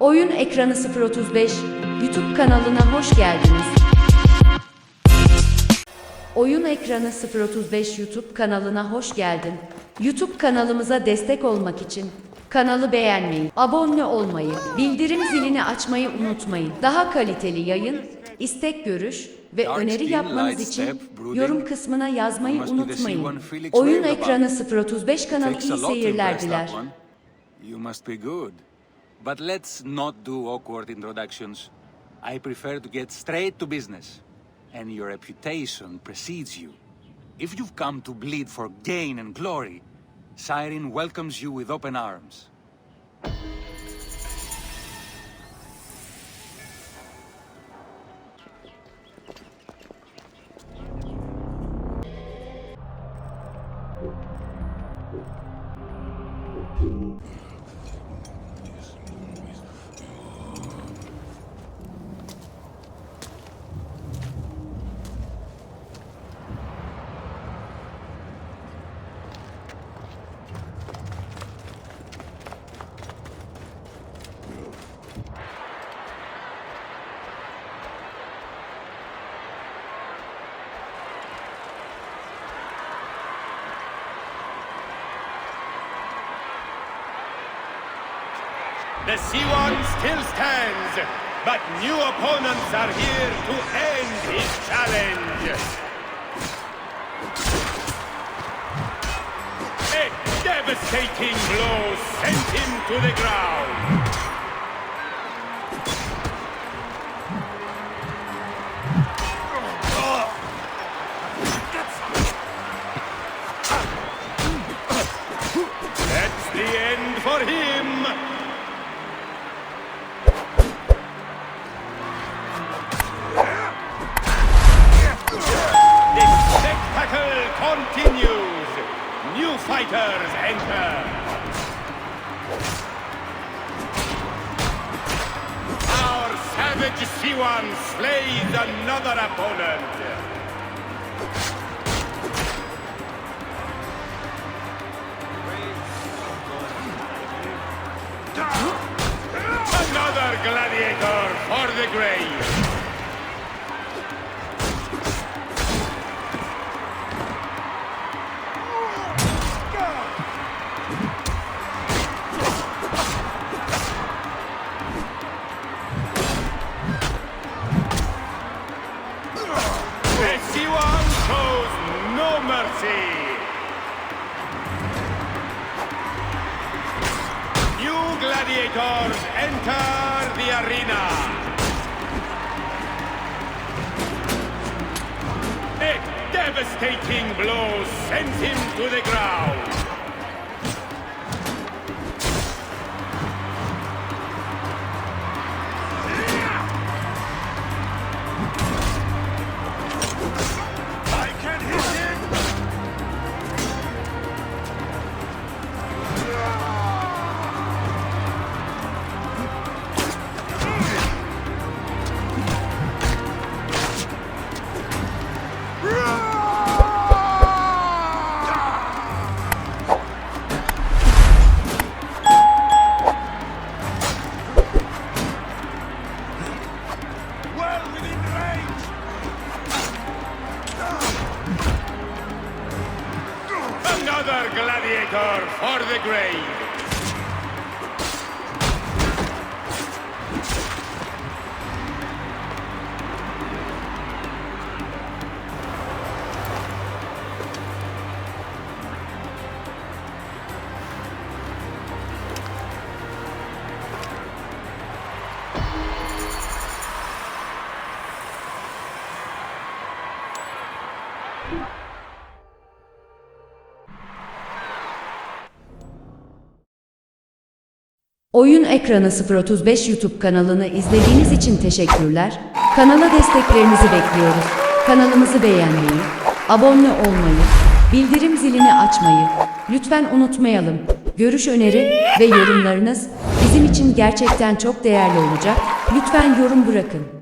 Oyun Ekranı 035 YouTube kanalına hoş geldiniz. Oyun Ekranı 035 YouTube kanalına hoş geldin. YouTube kanalımıza destek olmak için kanalı beğenmeyi, abone olmayı, bildirim zilini açmayı unutmayın. Daha kaliteli yayın, istek görüş ve öneri yapmanız için yorum kısmına yazmayı unutmayın. C1 Felix Oyun. Ekranı 035 kanalı iyi seyirler diler. You must be good. But let's not do awkward introductions. I prefer to get straight to business. And your reputation precedes you. If you've come to bleed for gain and glory, Siren welcomes you with open arms. The C1 still stands, but new opponents are here to end his challenge. A devastating blow sent him to the ground. That's the end for him. Fighters enter. Our savage C1 slays another opponent. Another gladiator for the grave. No. New gladiators enter the arena. A devastating blow sends him to the ground. Gladiator for the grave! Oyun Ekranı 035 YouTube kanalını izlediğiniz için teşekkürler. Kanala desteklerinizi bekliyoruz. Kanalımızı beğenmeyi, abone olmayı, bildirim zilini açmayı lütfen unutmayalım. Görüş öneri ve yorumlarınız bizim için gerçekten çok değerli olacak. Lütfen yorum bırakın.